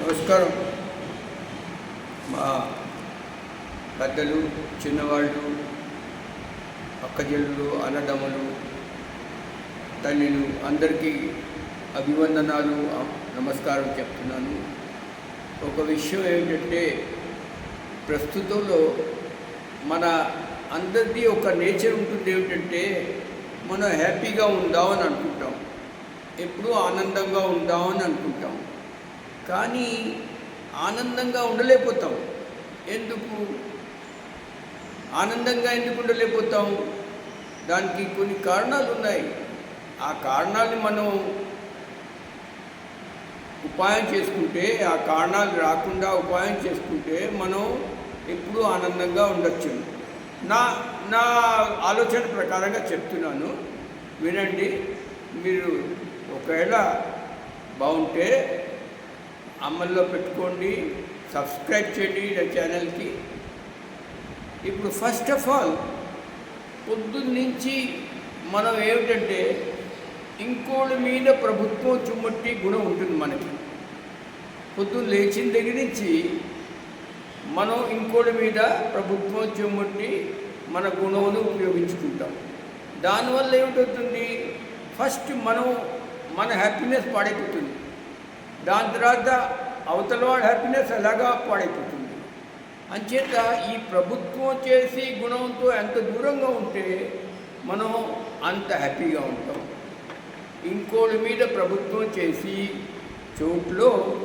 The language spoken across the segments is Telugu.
నమస్కారం. మా పెద్దలు చిన్నవాళ్ళు అక్కజల్లు అన్నదమ్ములు తల్లిలు అందరికీ అభివందనాలు నమస్కారం చెప్తున్నాను. ఒక విషయం ఏమిటంటే ప్రస్తుతంలో మన అందరిది ఒక నేచర్ ఉంటుంది ఏమిటంటే మనం హ్యాపీగా ఉందామని అనుకుంటాం. ఎప్పుడూ ఆనందంగా ఉందామని అనుకుంటాం. కానీ ఆనందంగా ఉండలేకపోతాం. ఎందుకు? ఆనందంగా ఎందుకు ఉండలేకపోతాం? దానికి కొన్ని కారణాలు ఉన్నాయి. ఆ కారణాలని మనం ఉపాయం చేసుకుంటే ఆ కారణాలు రాకుండా ఉపాయం చేసుకుంటే మనం ఎప్పుడూ ఆనందంగా ఉండొచ్చు. నా నా ఆలోచన ప్రకారంగా చెప్తున్నాను. వినండి. మీరు ఒకవేళ బాగుంటే అమల్లో పెట్టుకోండి సబ్స్క్రైబ్ చేయండి నా ఛానల్కి. ఇప్పుడు ఫస్ట్ ఆఫ్ ఆల్ పొద్దున్నుంచి మనం ఏమిటంటే ఇంకోళ్ళ మీద ప్రభుత్వం చుమ్మట్టి గుణం ఉంటుంది మనకి. పొద్దున్న లేచిన దగ్గర నుంచి మనం ఇంకోళ్ళ మీద ప్రభుత్వం చుమ్మట్టి మన గుణమును ఉపయోగించుకుంటాం. దానివల్ల ఏమిటవుతుంది? ఫస్ట్ మనం మన హ్యాపీనెస్ పాడైపోతుంది. దాని తర్వాత అవతలవాడి హ్యాపీనెస్ ఎలాగా పాడైపోతుంది? అంచేత ఈ ప్రభుత్వం చేసి గుణంతో ఎంత దూరంగా ఉంటే మనం అంత హ్యాపీగా ఉంటాం. ఇంకోటి మీద ప్రభుత్వం చేసి చోట్లో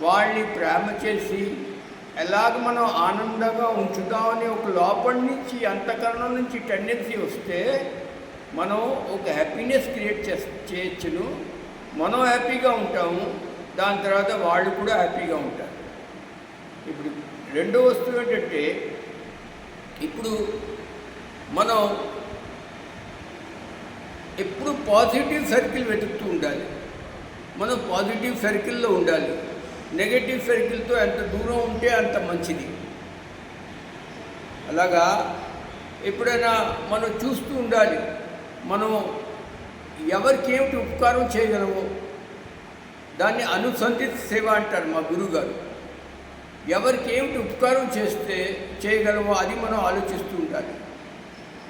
వాళ్ళని ప్రేమ చేసి ఎలాగ మనం ఆనందంగా ఉంచుదామని ఒక లోపల నుంచి అంతకరణం నుంచి టెండెన్సీ వస్తే మనం ఒక హ్యాపీనెస్ క్రియేట్ చేస్ చేయొచ్చును మనం హ్యాపీగా ఉంటాము. దాని తర్వాత వాళ్ళు కూడా హ్యాపీగా ఉంటారు. ఇప్పుడు రెండో వస్తువు ఏంటంటే ఇప్పుడు మనం ఎప్పుడు పాజిటివ్ సర్కిల్ వెతుకుతూ ఉండాలి. మనం పాజిటివ్ సర్కిల్లో ఉండాలి. నెగటివ్ సర్కిల్తో ఎంత దూరం ఉంటే అంత మంచిది. అలాగా ఎప్పుడైనా మనం చూస్తూ ఉండాలి. మనం ఎవరికి ఏమిటి ఉపకారం చేయగలమో దాన్ని అనుసంధిత సేవ అంటారు మా గురువుగారు ఎవరికి ఏమిటి ఉపకారం చేస్తే చేయగలమో అది మనం ఆలోచిస్తూ ఉండాలి.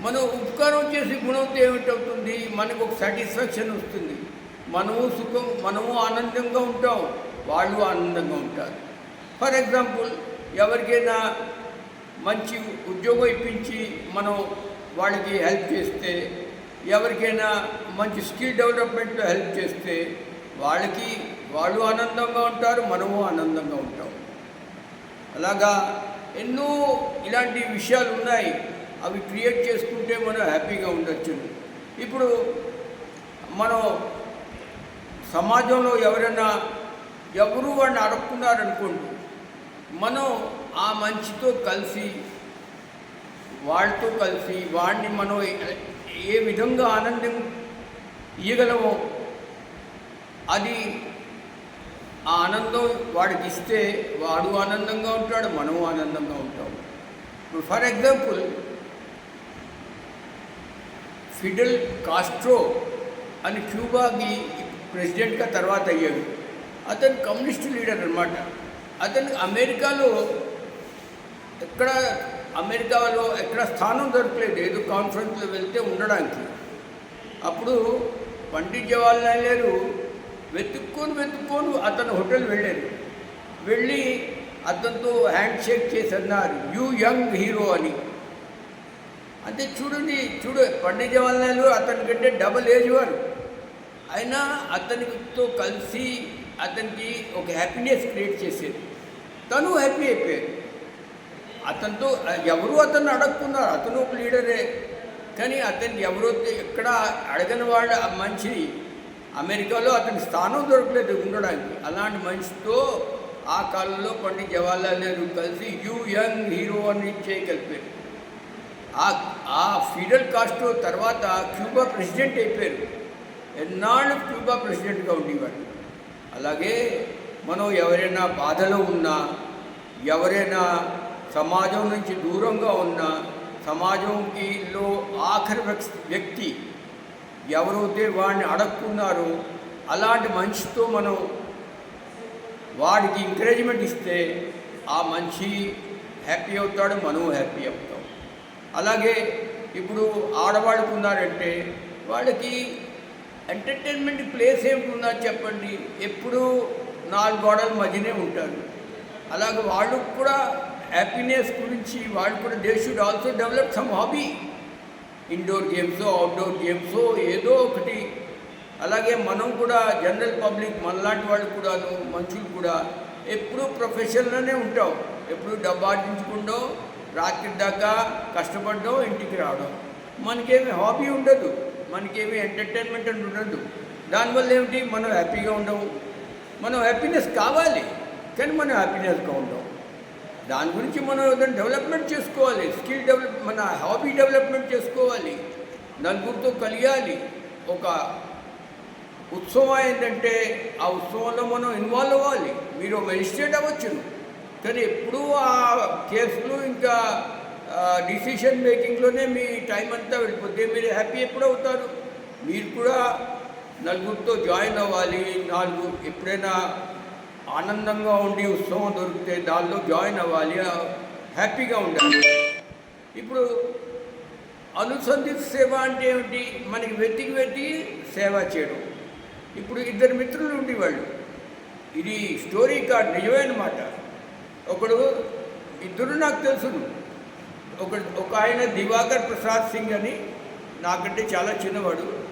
మనం ఉపకారం చేసే గుణంతో ఏమిటవుతుంది మనకు ఒక సాటిస్ఫాక్షన్ వస్తుంది. మనము సుఖం మనము ఆనందంగా ఉంటాం. వాళ్ళు ఆనందంగా ఉంటారు. ఫర్ ఎగ్జాంపుల్ ఎవరికైనా మంచి ఉద్యోగం ఇప్పించి మనం వాళ్ళకి హెల్ప్ చేస్తే ఎవరికైనా మంచి స్కిల్ డెవలప్మెంట్లో హెల్ప్ చేస్తే వాళ్ళకి వాళ్ళు ఆనందంగా ఉంటారు మనము ఆనందంగా ఉంటాం. అలాగా ఎన్నో ఇలాంటి విషయాలు ఉన్నాయి. అవి క్రియేట్ చేసుకుంటే మనం హ్యాపీగా ఉండొచ్చు. ఇప్పుడు మనం సమాజంలో ఎవరైనా ఎవరు వాడిని అడుక్కున్నారనుకోండి మనం ఆ మంచితో కలిసి వాళ్ళతో కలిసి వాడిని మనం ఏ విధంగా ఆనందం ఇవ్వగలమో అది ఆ ఆనందం వాడికి ఇస్తే వాడు ఆనందంగా ఉంటాడు మనము ఆనందంగా ఉంటాం. ఇప్పుడు ఫర్ ఎగ్జాంపుల్ ఫిడల్ కాస్ట్రో అని క్యూబాకి ప్రెసిడెంట్గా తర్వాత అయ్యాడు. అతను కమ్యూనిస్ట్ లీడర్ అనమాట అతను అమెరికాలో ఎక్కడ అమెరికాలో ఎక్కడ స్థానం దొరకలేదు. ఏదో కాన్ఫరెన్స్లో వెళ్తే ఉండడానికి. అప్పుడు పండిత్ జవహర్లాల్ నెహ్రూ వెతుక్కొని వెతుక్కొని అతను హోటల్ వెళ్ళారు వెళ్ళి అతనితో హ్యాండ్ షేక్ చేసి అన్నారు యూ యంగ్ హీరో అని. అంటే చూడండి చూడు పండిత్ జవహర్లాల్ నెహ్రూ అతని కంటే డబల్ ఏజ్ వారు. అయినా అతనితో కలిసి అతనికి ఒక హ్యాపీనెస్ క్రియేట్ చేసేది. తను హ్యాపీ అయిపోయారు అతనితో ఎవరు అతను అడగకున్నారు అతను ఒక లీడరే కానీ అతను ఎవరో ఎక్కడ అడగని వాళ్ళ ఆ మనిషి అమెరికాలో అతని స్థానం దొరకలేదు ఉండడానికి. అలాంటి మనిషితో ఆ కాలంలో పండిత్ జవహర్లాల్ నెహ్రూ కలిసి యూ యంగ్ హీరో అని చేయగలిపారు ఆ ఆ ఫిడల్ కాస్ట్రో తర్వాత క్యూబా ప్రెసిడెంట్ అయిపోయారు. ఎన్నాళ్ళు క్యూబా ప్రెసిడెంట్గా ఉండేవాడు అలాగే మనం ఎవరైనా బాధలో ఉన్నా ఎవరైనా సమాజం నుంచి దూరంగా ఉన్నా సమాజంకిలో ఆఖరి వ్యక్- వ్యక్తి ఎవరైతే వాడిని అడక్కున్నారో అలాంటి మనిషితో మనం వాడికి ఎంకరేజ్మెంట్ ఇస్తే ఆ మనిషి హ్యాపీ అవుతాడు మనం హ్యాపీ అవుతాం. అలాగే ఇప్పుడు ఆడవాళ్ళకు ఉన్నారంటే వాళ్ళకి ఎంటర్టైన్మెంట్ ప్లేస్ ఏమిటి చెప్పండి. ఎప్పుడూ నాలుగు గోడల మధ్యనే ఉంటారు. అలాగే వాళ్ళకు కూడా హ్యాపీనెస్ గురించి వాళ్ళు కూడా they should also develop some hobby indoor games outdoor games ఏదో ఒకటి. అలాగే మనం కూడా జనరల్ పబ్లిక్ మనలాంటి వాళ్ళు కూడాను మనుషులు కూడా ఎప్పుడూ ప్రొఫెషన్లోనే ఉంటాం. ఎప్పుడు డబ్బు రాత్రి దాకా కష్టపడడం ఇంటికి రావడం. మనకేమి హాబీ ఉండదు. మనకేమి ఎంటర్టైన్మెంట్ అని ఉండదు. దానివల్ల ఏమిటి? మనం హ్యాపీగా ఉండవు మనం హ్యాపీనెస్ కావాలి. కానీ మనం హ్యాపీనెస్గా ఉండవు దాని గురించి మనం ఏదైనా డెవలప్మెంట్ చేసుకోవాలి స్కిల్ డెవలప్ మన హాబీ డెవలప్మెంట్ చేసుకోవాలి. నలుగురితో కలియాలి. ఒక ఉత్సవం ఏంటంటే ఆ ఉత్సవంలో మనం ఇన్వాల్వ్ అవ్వాలి. మీరు మెజిస్ట్రేట్ అవ్వచ్చును. కానీ ఎప్పుడూ ఆ కేసులు ఇంకా డిసిషన్ మేకింగ్లోనే మీ టైం అంతా వెళ్ళిపోతే మీరు హ్యాపీ ఎప్పుడు అవుతారు? మీరు కూడా నలుగురితో జాయిన్ అవ్వాలి. నాలుగు ఎప్పుడైనా ఆనందంగా ఉండి ఉత్సవం దొరికితే దానిలో జాయిన్ అవ్వాలి హ్యాపీగా ఉండాలి. ఇప్పుడు అనుసంధిత సేవ అంటే ఏమిటి? మనకి వెతికి వెతికి సేవ చేయడం. ఇప్పుడు ఇద్దరు మిత్రులు ఉండేవాళ్ళు. ఇది స్టోరీ కార్డ్ నిజమైన మాట ఒకడు ఇద్దరు నాకు తెలుసును ఒక ఒక ఆయన దివాకర్ ప్రసాద్ సింగ్ అని నాకంటే చాలా చిన్నవాడు.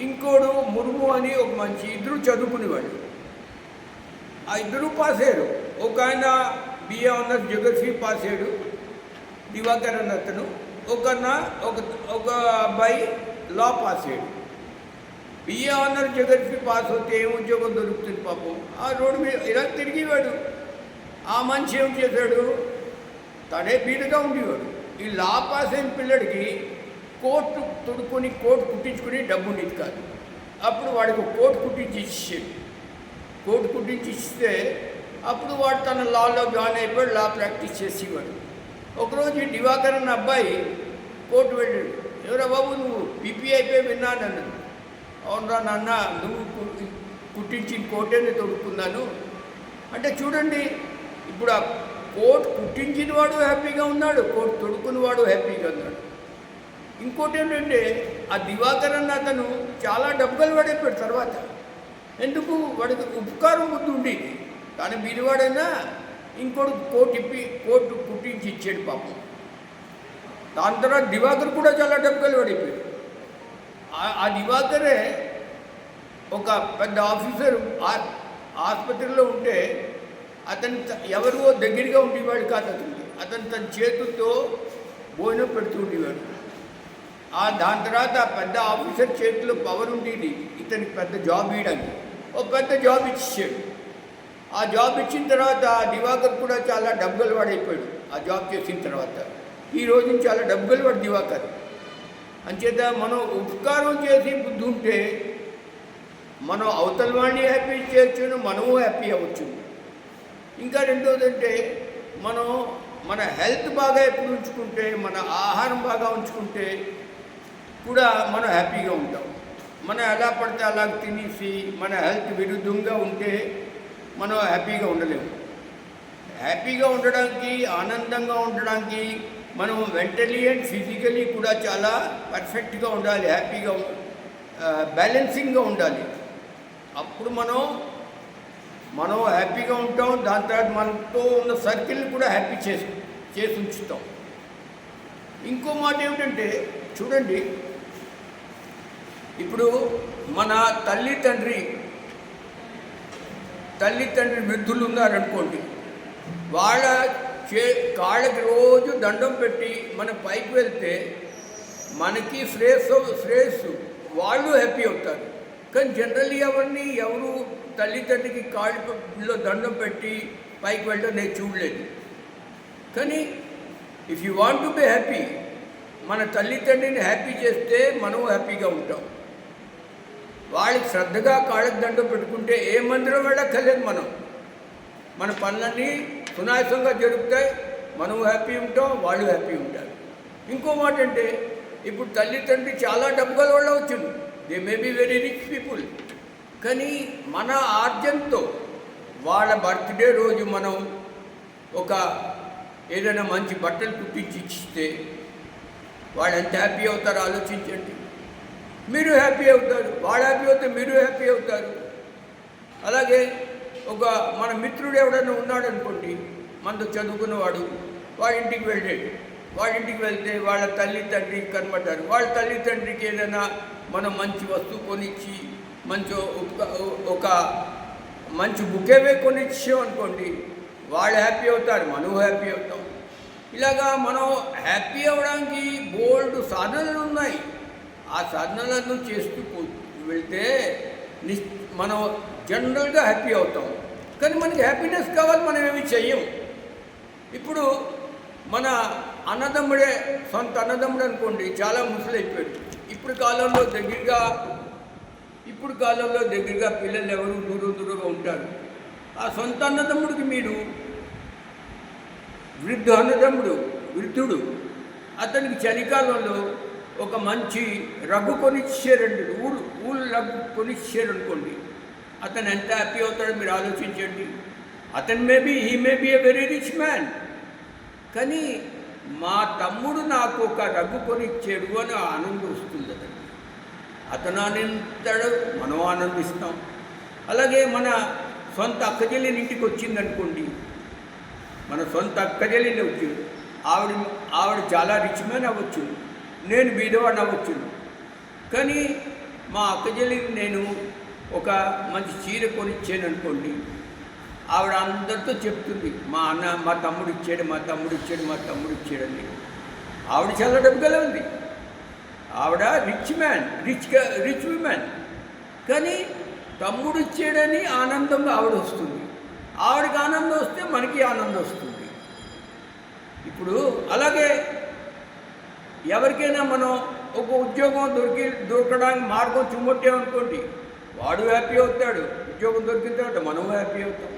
ఇంకోడు ముర్ము అని ఒక మంచి ఇద్దరు చదువుకునేవాడు ఆ ఇద్దరు పాస్ అయ్యారు. ఒక ఆయన బిఏ ఆనర్స్ జోగ్రఫీ పాస్ అయ్యాడు దివాకర్ అన్న అతను. ఒక ఒక ఒక అబ్బాయి లా పాస్ అయ్యాడు. బిఏ ఆనర్ జోగ్రఫీ పాస్ అవుతే ఏం ఉద్యోగం దొరుకుతుంది పాపం? ఆ రోడ్డు మీద ఇలా తిరిగేవాడు. ఆ మనిషి ఏం చేశాడు? తనే బీడుగా ఉండేవాడు. ఈ లా పాస్ అయిన పిల్లడికి కోర్టు తుడుకొని కోర్టు కుట్టించుకుని డబ్బు ఉండేది కాదు. అప్పుడు వాడికి కోర్టు కుట్టించి ఇచ్చేది కోర్టు కుట్టించిస్తే అప్పుడు వాడు తన లాలో జాయిన్ అయిపోయాడు లా ప్రాక్టీస్ చేసేవాడు. ఒకరోజు దివాకర్ అన్న అబ్బాయి కోర్టు వెళ్ళాడు. ఎవరా బాబు నువ్వు పీపీ అయిపోయి విన్నాను అన్నాడు. అవునరా నాన్న నువ్వు కు- కుట్టించిన కోటేనే తొడుక్కున్నాను. అంటే చూడండి ఇప్పుడు ఆ కోట్ కుట్టించిన వాడు హ్యాపీగా ఉన్నాడు కోట్ తొడుక్కున్న వాడు హ్యాపీగా ఉన్నాడు. ఇంకోటి ఏంటంటే ఆ దివాకర్ అన్న అతను చాలా డబ్బులు పడైపోయాడు తర్వాత. ఎందుకు? వాడికి ఉపకారం బుద్ధి ఉండేది. కానీ బీదివాడైనా ఇంకోటి కోర్టు ఇప్పి కోర్టు పుట్టించి ఇచ్చాడు పాపం. దాని తర్వాత దివాకర్ కూడా చాలా డబ్బులు పడిపోయాడు. ఆ- ఆ దివాకరే ఒక పెద్ద ఆఫీసర్ ఆసుపత్రిలో ఉంటే అతను ఎవరో ఎవరివో దగ్గరగా ఉండేవాడు కాదు అతనికి. అతను తన చేతులతో భోజనం పెడుతూ ఉండేవాడు. ఆ దాని తర్వాత పెద్ద ఆఫీసర్ చేతిలో పవర్ ఉండేది. ఇతనికి పెద్ద జాబ్ ఇవ్వడానికి. ఒక పెద్ద జాబ్ ఇచ్చాడు. ఆ జాబ్ ఇచ్చిన తర్వాత ఆ దివాకర్ కూడా చాలా డబ్బులు వాడైపోయాడు ఆ జాబ్ చేసిన తర్వాత. ఈ రోజు చాలా డబ్బులు వాడు దివాకర్. అంచేత మనం ఉపకారం చేసి బుద్ధి ఉంటే మనం అవతల వాడిని హ్యాపీ చేయొచ్చును మనము హ్యాపీ అవ్వచ్చు. ఇంకా రెండోది అంటే మనం మన హెల్త్ బాగా ఎప్పుడు ఉంచుకుంటే మన ఆహారం బాగా ఉంచుకుంటే కూడా మనం హ్యాపీగా ఉంటాం. మనం ఎలా పడితే అలా తినేసి మన హెల్త్ విరుద్ధంగా ఉంటే మనం హ్యాపీగా ఉండలేము. హ్యాపీగా ఉండడానికి ఆనందంగా ఉండడానికి మనం మెంటలీ అండ్ ఫిజికలీ కూడా చాలా పర్ఫెక్ట్గా ఉండాలి హ్యాపీగా బ్యాలెన్సింగ్గా ఉండాలి. అప్పుడు మనం మనం హ్యాపీగా ఉంటాం దాని తర్వాత మనతో ఉన్న సర్కిల్ కూడా హ్యాపీ చేసి చేసి ఉంచుతాం. ఇంకో మాట ఏమిటంటే చూడండి ఇప్పుడు మన తల్లి తండ్రి తల్లి తండ్రి వృద్ధులు ఉన్నారనుకోండి వాళ్ళ చే కాళ్ళకి రోజు దండం పెట్టి మన పైకి వెళ్తే మనకి శ్రేయస్సు శ్రేయస్సు వాళ్ళు హ్యాపీ అవుతారు. కానీ జనరల్లీ ఎవరిని ఎవరు తల్లిదండ్రికి కాళ్ళలో దండం పెట్టి పైకి వెళ్ళడం నేను చూడలేదు. కానీ if you want to be happy మన తల్లిదండ్రిని హ్యాపీ చేస్తే మనం హ్యాపీగా ఉంటాం. వాళ్ళకి శ్రద్ధగా కాళ్ళకి దండం పెట్టుకుంటే ఏ మందిరం వెళ్ళక్కర్లేదు మనం. మన పనులన్నీ సునాయాసంగా జరుగుతాయి. మనం హ్యాపీ ఉంటాం వాళ్ళు హ్యాపీ ఉంటారు. ఇంకో మాట అంటే ఇప్పుడు తల్లిదండ్రి చాలా డబ్బు గల వాళ్ళు వచ్చింది they may be very rich people కానీ మన ఆర్జంతో వాళ్ళ బర్త్డే రోజు మనం ఒక ఏదైనా మంచి బట్టలు కుట్టించి ఇచ్చిస్తే వాళ్ళు ఎంత హ్యాపీ అవుతారో ఆలోచించండి. మీరు హ్యాపీ అవుతారు. వాళ్ళు హ్యాపీ అవుతే మీరు హ్యాపీ అవుతారు. అలాగే ఒక మన మిత్రుడు ఎవడైనా ఉన్నాడు అనుకోండి మనతో చదువుకున్నవాడు వాడి ఇంటికి వెళ్ళాడు వాడి ఇంటికి వెళ్తే వాళ్ళ తల్లి తండ్రి కనబడ్డారు వాళ్ళ తల్లి తండ్రికి ఏదైనా మనం మంచి వస్తువు కొనిచ్చి మంచి ఒక- మంచి బుకేవే కొనిచ్చాం అనుకోండి వాళ్ళు హ్యాపీ అవుతారు మనం హ్యాపీ అవుతాం. ఇలాగా మనం హ్యాపీ అవ్వడానికి బోల్డ్ సాధనలు ఉన్నాయి. ఆ సాధనలను చేస్తూ వెళ్తే నిస్ మనం జనరల్గా హ్యాపీ అవుతాం. కానీ మనకి హ్యాపీనెస్ కావాలి మనం ఏమి చెయ్యం. ఇప్పుడు మన అన్నదమ్ముడే సొంత అన్నదమ్ముడు అనుకోండి చాలా ముసలైపోయాడు. ఇప్పుడు కాలంలో దగ్గరగా ఇప్పుడు కాలంలో దగ్గరగా పిల్లలు ఎవరు దూరం దూరంగా ఉంటారు. ఆ సొంత అన్నదమ్ముడికి మీరు వృద్ధ అన్నదమ్ముడు వృద్ధుడు. అతనికి చలికాలంలో ఒక మంచి రగ్గు కొనిచ్చారండి. ఊరు ఊళ్ళు రగ్గు కొనిచ్చారనుకోండి. అతను ఎంత హ్యాపీ అవుతాడో మీరు ఆలోచించండి. అతను maybe he may be a very rich man కానీ మా తమ్ముడు నాకు ఒక రగ్గు కొనిచ్చాడు అని ఆనందం వస్తుంది అతనికి. అతను ఆనందిస్తాడు మనం ఆనందిస్తాం. అలాగే మన సొంత అక్కజల్లిని ఇంటికి వచ్చిందనుకోండి. మన సొంత అక్కజల్లిని వచ్చింది ఆవిడ ఆవిడ చాలా రిచ్ మ్యాన్ అవ్వచ్చు. నేను బీదవాడిని అవ్వచ్చు కానీ మా అక్కచెల్లిని నేను ఒక మంచి చీర కొనిచ్చాను అనుకోండి ఆవిడ అందరితో చెప్తుంది మా అన్న మా తమ్ముడు ఇచ్చాడు మా తమ్ముడు ఇచ్చాడు మా తమ్ముడు ఇచ్చాడని ఆవిడ చాలా డబ్బు గల ఉంది. ఆవిడ rich man rich rich women. కానీ తమ్ముడు ఇచ్చాడని ఆనందంగా ఆవిడ వస్తుంది. ఆవిడకి ఆనందం వస్తే మనకి ఆనందం వస్తుంది. ఇప్పుడు అలాగే ఎవరికైనా మనం ఒక ఉద్యోగం దొరికి దొరకడానికి మార్గం చుమ్మొట్టామనుకోండి వాడు హ్యాపీ అవుతాడు ఉద్యోగం దొరికిన తర్వాత మనం హ్యాపీ అవుతాం.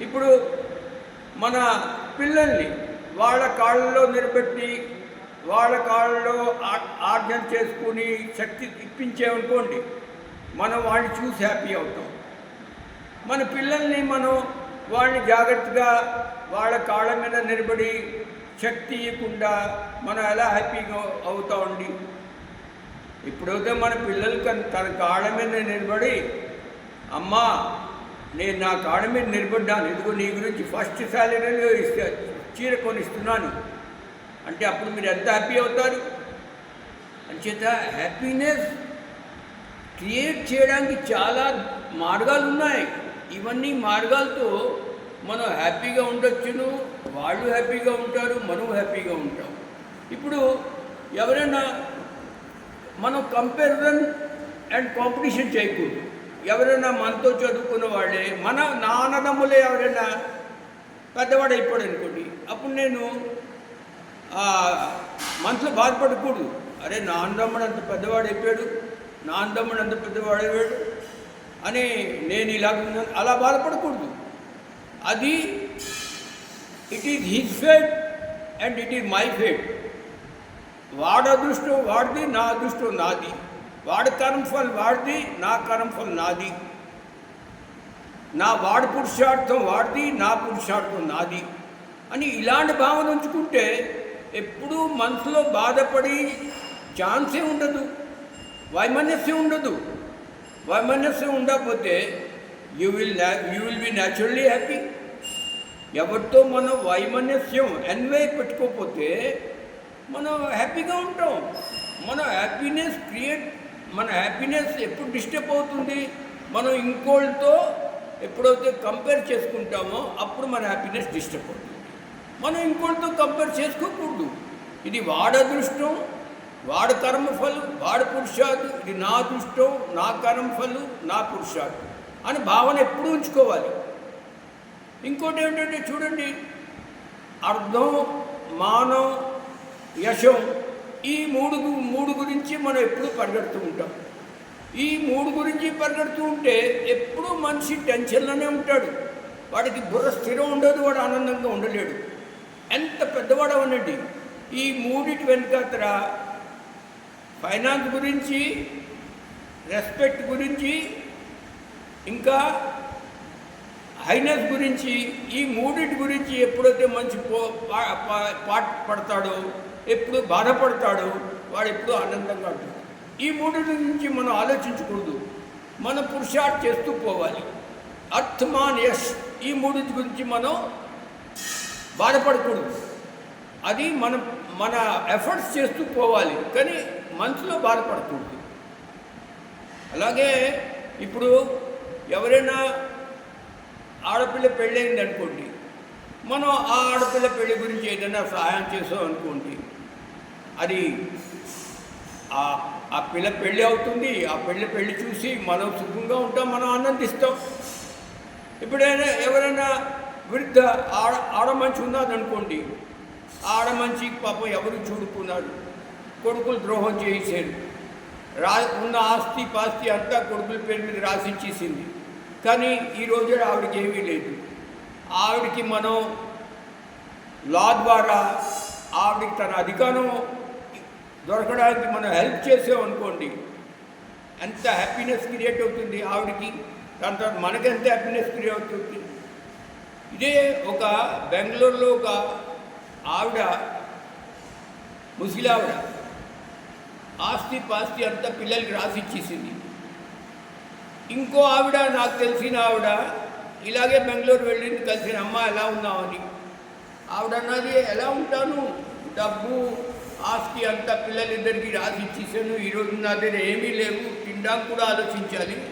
ఇప్పుడు మన పిల్లల్ని వాళ్ళ కాళ్ళలో నిలబెట్టి వాళ్ళ కాళ్ళలో ఆర్జన చేసుకుని శక్తి ఇప్పించామనుకోండి మనం వాళ్ళని చూసి హ్యాపీ అవుతాం. మన పిల్లల్ని మనం వాళ్ళని జాగ్రత్తగా వాళ్ళ కాళ్ళ మీద నిలబడి శక్తి ఇవ్వకుండా మనం ఎలా హ్యాపీగా అవుతామండి? ఇప్పుడైతే మన పిల్లలు తన కాళ్ళ మీద నిలబడి అమ్మా నేను నా కాళ్ళ మీద నిలబడ్డాను. ఇదిగో నీ గురించి ఫస్ట్ శాలరీలో ఇస్తా చీర కొనిస్తున్నాను. అంటే అప్పుడు మీరు ఎంత హ్యాపీ అవుతారు? అంచేత హ్యాపీనెస్ క్రియేట్ చేయడానికి చాలా మార్గాలు ఉన్నాయి ఇవన్నీ మార్గాలతో మనం హ్యాపీగా ఉండొచ్చును వాళ్ళు హ్యాపీగా ఉంటారు మనం హ్యాపీగా ఉంటాం. ఇప్పుడు ఎవరైనా మనం కంపారిజన్ అండ్ కాంపిటీషన్ చేయకూడదు. ఎవరైనా మనతో చదువుకున్న వాళ్ళే మన నానదమ్ములే ఎవరైనా పెద్దవాడు అయిపోయాడు అనుకోండి అప్పుడు నేను మనసులో బాధపడకూడదు. అరే నాన్నదమ్ముడు అంత పెద్దవాడు అయిపోయాడు నాన్నదమ్ముడు అంత పెద్దవాడు అయిపోయాడు అని నేను ఇలాగ అలా బాధపడకూడదు. అది it is his fate and it is my fate వాడు అదృష్టం వాడిది నా అదృష్టం నాది. వాడి కర్మఫల్ వాడిది నా కర్మఫల్ నాది. నా వాడి పురుషార్థం వాడిది నా పురుషార్థం నాది. అని ఇలాంటి భావన ఉంచుకుంటే ఎప్పుడూ మనసులో బాధపడి ఛాన్సే ఉండదు. వైమనస్యం ఉండదు. వైమనస్యం ఉండకపోతే you will you will be naturally happy ఎవరితో మనం వైమనస్యం ఎన్వై పెట్టుకోకపోతే మనం హ్యాపీగా ఉంటాం. మన హ్యాపీనెస్ క్రియేట్ మన హ్యాపీనెస్ ఎప్పుడు డిస్టర్బ్ అవుతుంది? మనం ఇంకోళ్ళతో ఎప్పుడైతే కంపేర్ చేసుకుంటామో అప్పుడు మన హ్యాపీనెస్ డిస్టర్బ్ అవుతుంది. మనం ఇంకోళ్ళతో కంపేర్ చేసుకోకూడదు. ఇది వాడ అదృష్టం వాడ కర్మఫలు వాడ పురుషాదు ఇది నా అదృష్టం నా కర్మఫలు నా పురుషాదు అని భావన ఎప్పుడు ఉంచుకోవాలి. ఇంకోటి ఏంటంటే చూడండి అర్థం మానం యశం ఈ మూడు మూడు గురించి మనం ఎప్పుడూ పరిగెడుతూ ఉంటాం. ఈ మూడు గురించి పరిగెడుతూ ఉంటే ఎప్పుడూ మనిషి టెన్షన్లోనే ఉంటాడు. వాడికి బుర్ర స్థిరం ఉండదు వాడు ఆనందంగా ఉండలేడు. ఎంత పెద్దవాడు అవనండి ఈ మూడిటి వెనుకతర ఫైనాన్స్ గురించి రెస్పెక్ట్ గురించి ఇంకా హైనెస్ గురించి ఈ మూడింటి గురించి ఎప్పుడైతే మంచి పో పా- పా- పాట పడతాడో ఎప్పుడు బాధపడతాడో వాడు ఎప్పుడు ఆనందంగా ఉంటాడు. ఈ మూడింటి గురించి మనం ఆలోచించకూడదు. మన పురుషార్థ చేస్తూ పోవాలి. అర్థమాన్ యష్ ఈ మూడింటి గురించి మనం బాధపడకూడదు. అది మనం మన ఎఫర్ట్స్ చేస్తూ పోవాలి కానీ మనసులో బాధపడకూడదు. అలాగే ఇప్పుడు ఎవరైనా ఆడపిల్ల పెళ్ళయింది అనుకోండి మనం ఆ ఆడపిల్ల పెళ్ళి గురించి ఏదైనా సహాయం చేసాం అనుకోండి అది ఆ ఆ పిల్ల పెళ్ళి అవుతుంది ఆ పెళ్ళి పెళ్ళి చూసి మనం సుఖంగా ఉంటాం మనం ఆనందిస్తాం. ఎప్పుడైనా ఎవరైనా వృద్ధ ఆడ ఆడ మంచి ఉన్నదనుకోండి ఆడ మంచి పాపం ఎవరు చూడుకున్నాడు కొడుకులు ద్రోహం చేసేది రా ఉన్న ఆస్తి పాస్తి అంతా కొడుకుల పేరు మీద రాసిచ్చేసింది కానీ ఈ రోజు ఆవిడకి ఏమీ లేదు. ఆవిడకి మనం లా ద్వారా ఆవిడకి తన అధికారం దొరకడానికి మనం హెల్ప్ చేసామనుకోండి ఎంత హ్యాపీనెస్ క్రియేట్ అవుతుంది ఆవిడకి దాని తర్వాత మనకి ఎంత హ్యాపీనెస్ క్రియేట్ అవుతుంది. ఇదే ఒక బెంగళూరులో ఒక ఆవిడ ముసిలావిడ ఆస్తి పాస్తి అంతా పిల్లలకి రాసి ఇచ్చేసింది. ఇంకో ఆవిడ నాకు తెలిసిన ఆవిడ ఇలాగే బెంగళూరు వెళ్ళింది కలిసిన అమ్మ ఎలా ఉన్నామని ఆవిడ అన్నది ఎలా ఉంటాను? డబ్బు ఆస్తి అంతా పిల్లలిద్దరికి రాసి ఇచ్చేసాను. ఈరోజు నా దగ్గర ఏమీ లేవు. తినడానికి కూడా ఆలోచించాలి.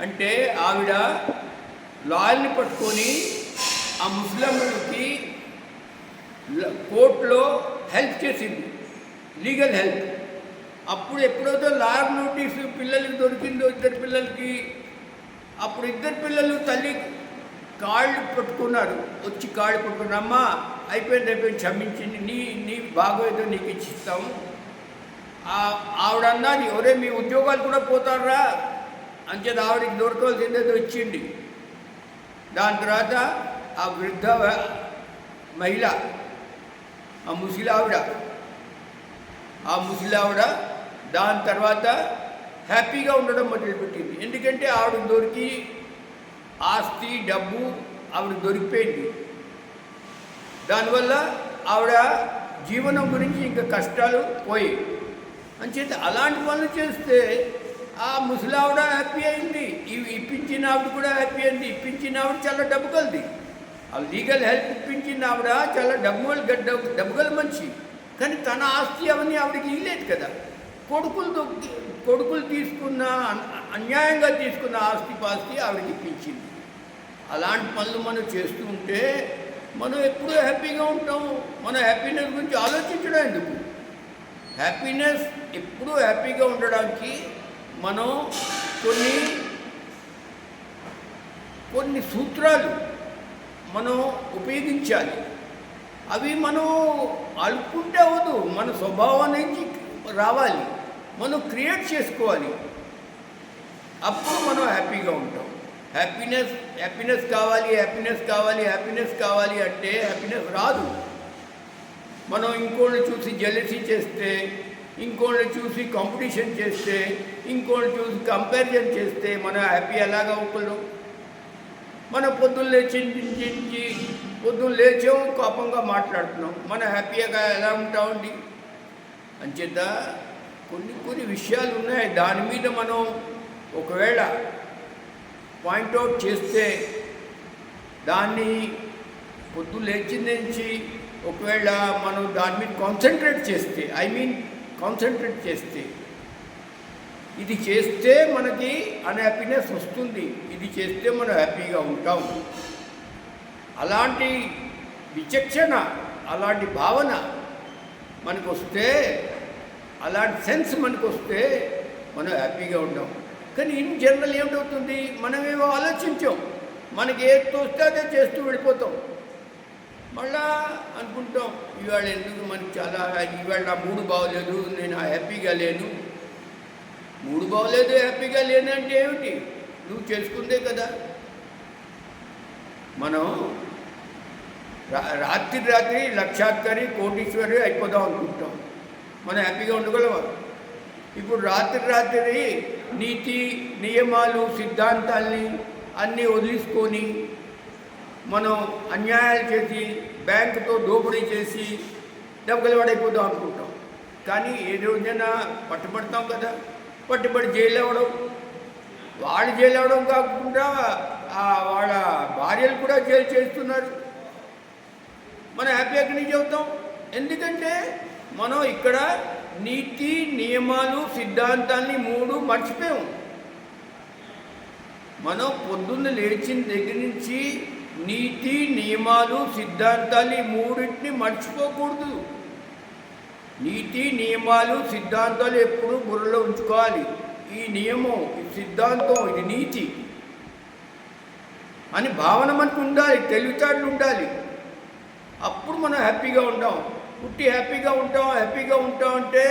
అంటే ఆవిడ లాయర్ని పట్టుకొని ఆ ముస్లింలకి కోర్టులో హెల్ప్ చేసింది. Legal help. అప్పుడు ఎప్పుడైతే లార్ నోటీసు పిల్లలకి దొరికిందో ఇద్దరు పిల్లలకి అప్పుడు ఇద్దరు పిల్లలు తల్లి కాళ్ళు పట్టుకున్నారు వచ్చి కాళ్ళు పట్టుకున్నారు అయిపోయింది అయిపోయింది క్షమించింది నీ నీ బాగోయేదో నీకు ఇచ్చిస్తాము ఆ- ఆవిడ ఒరే మీ ఉద్యోగాలు కూడా పోతారా అంచేది ఆవిడకి దొరకవలసిందేదో ఇచ్చింది. దాని తర్వాత ఆ వృద్ధ మహిళ ఆ ముసిలావిడ ఆ ముసిలావిడ దాని తర్వాత హ్యాపీగా ఉండడం మొదలుపెట్టింది ఎందుకంటే ఆవిడ దొరికి ఆస్తి డబ్బు ఆవిడ దొరికిపోయింది. దానివల్ల ఆవిడ జీవనం గురించి ఇంకా కష్టాలు పోయి అంచేత అలాంటి పనులు చేస్తే ఆ ముసలావిడ హ్యాపీ అయింది. ఇవి ఇప్పించిన ఆవిడ కూడా హ్యాపీ అయింది. ఇప్పించిన ఆవిడ చాలా డబ్బు కలిది. ఆ లీగల్ హెల్ప్ ఇప్పించిన ఆవిడ చాలా డబ్బు డబ్బు గల మనిషి. కానీ తన ఆస్తి అవన్నీ ఆవిడకి ఇవ్వలేదు కదా. కొడుకులు దొక్కి కొడుకులు తీసుకున్న అన్యాయంగా తీసుకున్న ఆస్తి పాస్తి ఆవిడకి ఇప్పించింది. అలాంటి పనులు మనం చేస్తూ ఉంటే మనం ఎప్పుడూ హ్యాపీగా ఉంటాం. మన హ్యాపీనెస్ గురించి ఆలోచించడం ఎందుకు? హ్యాపీనెస్ ఎప్పుడూ హ్యాపీగా ఉండడానికి మనం కొన్ని కొన్ని సూత్రాలు మనం ఉపయోగించాలి. అవి మనం అలుపుకుంటే అవ్వదు. మన స్వభావం నుంచి రావాలి. మనం క్రియేట్ చేసుకోవాలి. అప్పుడు మనం హ్యాపీగా ఉంటాం. హ్యాపీనెస్ హ్యాపీనెస్ కావాలి హ్యాపీనెస్ కావాలి హ్యాపీనెస్ కావాలి అంటే హ్యాపీనెస్ రాదు. మనం ఇంకోళ్ళు చూసి జెలసీ చేస్తే ఇంకోళ్ళని చూసి కాంపిటీషన్ చేస్తే ఇంకోళ్ళు చూసి కంపారిజన్ చేస్తే మనం హ్యాపీ ఎలాగా అవుతున్నాం మనం పొద్దున్న లేచి పొద్దున్న లేచాం కోపంగా మాట్లాడుతున్నాం. మనం హ్యాపీగా ఎలా ఉంటామండి? అంచేత కొన్ని కొన్ని విషయాలు ఉన్నాయి. దాని మీద మనం ఒకవేళ పాయింట్అవుట్ చేస్తే దాన్ని పొద్దు లేచిన నుంచి ఒకవేళ మనం దాని మీద కాన్సన్ట్రేట్ చేస్తే ఐ మీన్ కాన్సన్ట్రేట్ చేస్తే ఇది చేస్తే మనకి అన్హ్యాపీనెస్ వస్తుంది. ఇది చేస్తే మనం హ్యాపీగా ఉంటాం. అలాంటి విచక్షణ అలాంటి భావన మనకు వస్తే అలాంటి సెన్స్ మనకు వస్తే మనం హ్యాపీగా ఉంటాం కానీ ఇన్ జనరల్ ఏమిటవుతుంది మనమేమో ఆలోచించాం. మనకి ఏది తోస్తే అదే చేస్తూ వెళ్ళిపోతాం. మళ్ళా అనుకుంటాం ఇవాళ ఎందుకు మనకి చాలా ఇవాళ నా మూడు బాగోలేదు నేను హ్యాపీగా లేను. మూడు బాగోలేదు హ్యాపీగా లేను అంటే ఏమిటి? నువ్వు చేసుకుందే కదా. మనం రా- రాత్రి రాత్రి లక్షాధికారి కోటీశ్వరి అయిపోదాం అనుకుంటాం. మనం హ్యాపీగా ఉండగలమా? ఇప్పుడు రాత్రి రాత్రి నీతి నియమాలు సిద్ధాంతాల్ని అన్నీ వదిలించుకొని మనం అన్యాయాలు చేసి బ్యాంకుతో దోపిడీ చేసి డబ్బులు పడైపోతాం అనుకుంటాం. కానీ ఏ రోజైనా పట్టుబడతాం కదా? పట్టుబడి జైలు అవ్వడం వాళ్ళు జైలు అవ్వడం కాకుండా ఆ వాళ్ళ భార్యలు కూడా జైలు చేస్తున్నారు. మనం హ్యాపీ ఎక్కడి నుంచి అవుతాం? ఎందుకంటే మనం ఇక్కడ నీతి నియమాలు సిద్ధాంతాన్ని మూడు మర్చిపోయాం. మనం పొద్దున్న లేచిన దగ్గర నుంచి నీతి నియమాలు సిద్ధాంతాలు ఈ మూడింటిని మర్చిపోకూడదు. నీతి నియమాలు సిద్ధాంతాలు ఎప్పుడు బుర్రలో ఉంచుకోవాలి. ఈ నియమం ఈ సిద్ధాంతం ఇది నీతి. అని భావన మనకు ఉండాలి తెలివితేటలు ఉండాలి. అప్పుడు మనం హ్యాపీగా ఉంటాం. పుట్టి హ్యాపీగా ఉంటాం హ్యాపీగా ఉంటాం అంటే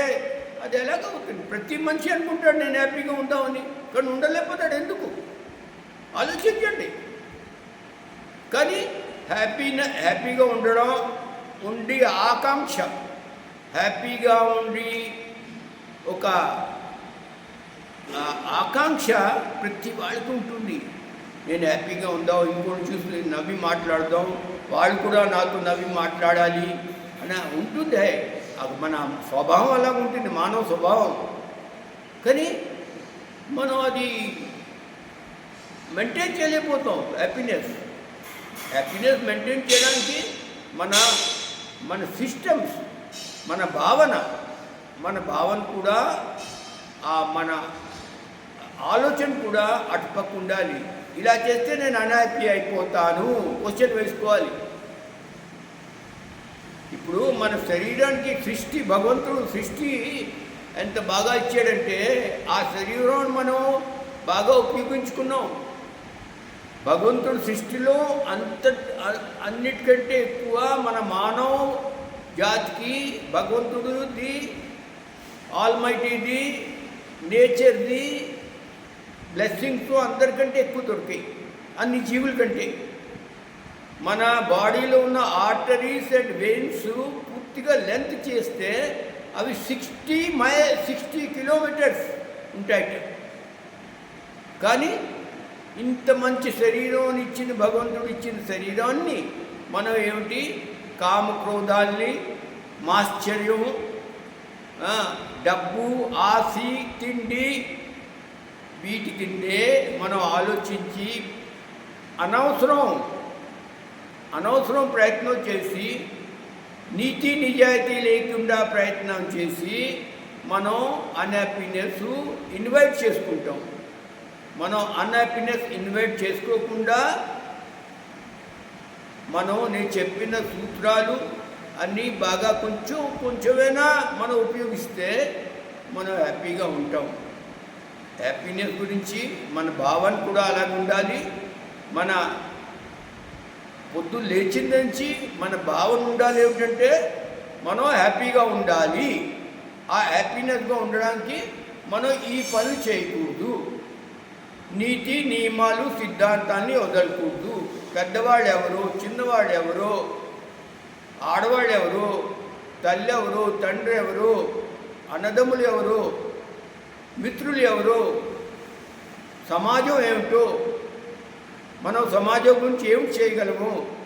అది ఎలాగవుతుంది? ప్రతి మనిషి అనుకుంటాడు నేను హ్యాపీగా ఉంటామని కానీ ఉండలేకపోతాడు ఎందుకు? ఆలోచించండి. కానీ హ్యాపీన హ్యాపీగా ఉండడం ఉండి ఆకాంక్ష. హ్యాపీగా ఉండి ఒక ఆకాంక్ష ప్రతి వాళ్ళకి ఉంటుంది. నేను హ్యాపీగా ఉందాం ఇంకోటి చూసి నవ్వి మాట్లాడదాం వాళ్ళు కూడా నాతో నవ్వి మాట్లాడాలి. అని ఉంటుంది. అది మన స్వభావం అలా ఉంటుంది మానవ స్వభావం. కానీ మనం అది మెయింటైన్ చేయలేకపోతాం. హ్యాపీనెస్ హ్యాపీనెస్ మెయింటైన్ చేయడానికి మన మన సిస్టమ్స్ మన భావన మన భావన కూడా ఆ మన ఆలోచన కూడా అటుపక్క ఉండాలి. ఇలా చేస్తే నేను అన్హ్యాపీ అయిపోతాను. క్వశ్చన్ వేసుకోవాలి. ఇప్పుడు మన శరీరానికి సృష్టి భగవంతుడు సృష్టి ఎంత బాగా ఇచ్చాడంటే ఆ శరీరం మనం బాగా ఉపయోగించుకున్నాం. భగవంతుడు సృష్టిలో అంత అన్నిటికంటే ఎక్కువ మన మానవ జాతికి భగవంతుడిది ఆల్మైటీది నేచర్ది బ్లెస్సింగ్స్ అందరికంటే ఎక్కువ దొరికాయి. అన్ని జీవుల కంటే. మన బాడీలో ఉన్న ఆర్టరీస్ అండ్ వెయిన్స్ పూర్తిగా లెంత్ చేస్తే అవి సిక్స్టీ మై సిక్స్టీ కిలోమీటర్స్ ఉంటాయి. కానీ ఇంత మంచి శరీరం ఇచ్చిన భగవంతుడు ఇచ్చిన శరీరాన్ని మనం ఏమిటి? కామక్రోధాల్ని మాశ్చర్యం డబ్బు ఆసి తిండి వీటి కిందే మనం ఆలోచించి అనవసరం అనవసరం ప్రయత్నం చేసి నీతి నిజాయితీ లేకుండా ప్రయత్నం చేసి మనం అన్హ్యాపీనెస్ ఇన్వైట్ చేసుకుంటాం. మనం అన్హ్యాపీనెస్ ఇన్వైట్ చేసుకోకుండా మనం నేను చెప్పిన సూత్రాలు అన్నీ బాగా కొంచెం కొంచెమైనా మనం ఉపయోగిస్తే మనం హ్యాపీగా ఉంటాం. హ్యాపీనెస్ గురించి మన భావన కూడా అలాగే ఉండాలి. మన పొద్దు లేచిన నుంచి మన భావన ఉండాలి ఏమిటంటే మనం హ్యాపీగా ఉండాలి. ఆ హ్యాపీనెస్గా ఉండడానికి మనం ఈ పనులు చేయకూడదు. నీతి నియమాలు సిద్ధాంతాన్ని వదలకూడదు పెద్దవాళ్ళు ఎవరు చిన్నవాళ్ళు ఎవరు ఆడవాళ్ళు ఎవరు తల్లి ఎవరు తండ్రి ఎవరు అన్నదమ్ములు ఎవరు మిత్రులు ఎవరు సమాజం ఏమిటో మనం సమాజం గురించి ఏం చేయగలము?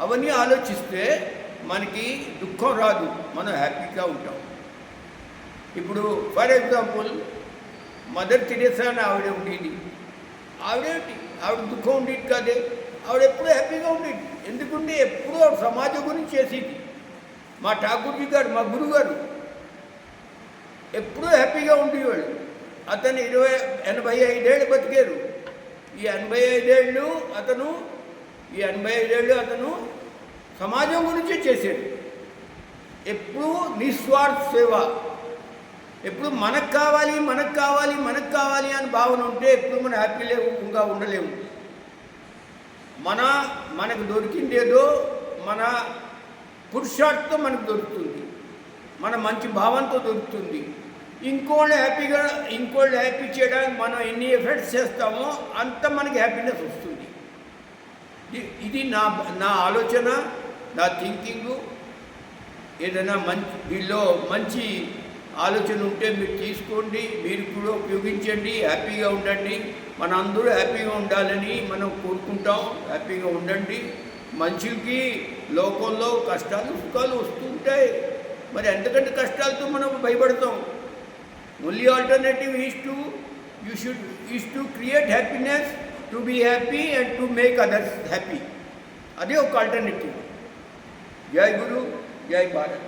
అవన్నీ ఆలోచిస్తే మనకి దుఃఖం రాదు మనం హ్యాపీగా ఉంటాం. ఇప్పుడు ఫర్ ఎగ్జాంపుల్ మదర్ తెరేసా అని ఆవిడ ఉండేది. ఆవిడేంటి ఆవిడ దుఃఖం ఉండేది కాదే? ఆవిడ ఎప్పుడూ హ్యాపీగా ఉండేది. ఎందుకంటే ఎప్పుడూ ఆవిడ సమాజం గురించి చేసేది. మా ఠాకూర్జీ గారు మా గురుగారు ఎప్పుడూ హ్యాపీగా ఉండేవాళ్ళు. అతను ఇరవై ఎనభై ఐదేళ్ళు బతికారు. ఈ ఎనభై ఐదేళ్ళు అతను ఈ ఎనభై ఐదేళ్ళు అతను సమాజం గురించే చేశాడు. ఎప్పుడూ నిస్వార్థ సేవ. ఎప్పుడు మనకు కావాలి మనకు కావాలి మనకు కావాలి అని భావన ఉంటే ఎప్పుడు మనం హ్యాపీ లేకుండా ఉండలేము. మన మనకు దొరికిందేదో మన పురుషార్థం మనకు దొరుకుతుంది. మన మంచి భావంతో దొరుకుతుంది. ఇంకోళ్ళు హ్యాపీగా ఇంకోళ్ళు హ్యాపీ చేయడానికి మనం ఎన్ని ఎఫర్ట్స్ చేస్తామో అంత మనకి హ్యాపీనెస్ వస్తుంది. ఇది- నా నా ఆలోచన నా థింకింగు. ఏదైనా మంచి వీళ్ళో మంచి ఆలోచన ఉంటే మీరు తీసుకోండి మీరు కూడా ఉపయోగించండి హ్యాపీగా ఉండండి. మన అందరూ హ్యాపీగా ఉండాలని మనం కోరుకుంటాం. హ్యాపీగా ఉండండి. మనుషులకి లోకంలో కష్టాలు సుఖాలు వస్తుంటాయి మరి ఎంతకంటే కష్టాలతో మనం భయపడతాం. Only alternative is to you should is to create happiness to be happy and to make others happy అదే ఒక ఆల్టర్నేటివ్ జై గురు జై భారత్